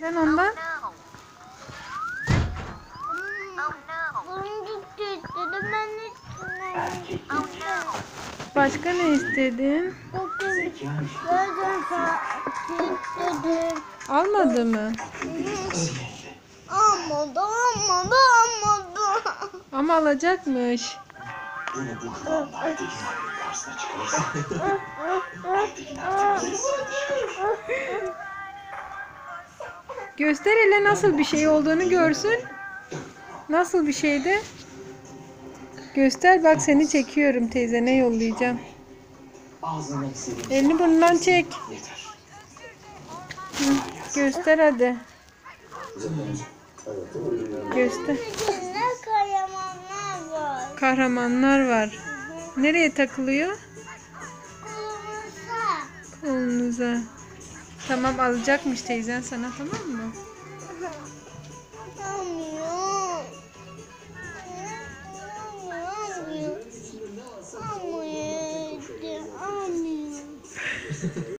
Sen ondan. Oh Oh başka ne istedin? Almadı mı? Almadı almadı almadı. Ama alacakmış. Bu karşısına artık bize sırrı Göster hele nasıl bir şey olduğunu görsün. Nasıl bir şeydi? Göster bak seni çekiyorum teyzene yollayacağım. Ağzından istediğin Elini burnundan çek. yeter. Göster hadi. Göster. Kahramanlar var. Nereye takılıyor? Kırmızı. Kolunuza. Tamam alacakmış teyzen sana tamam mı? Almıyor. Almıyor. Almıyor. Almıyor.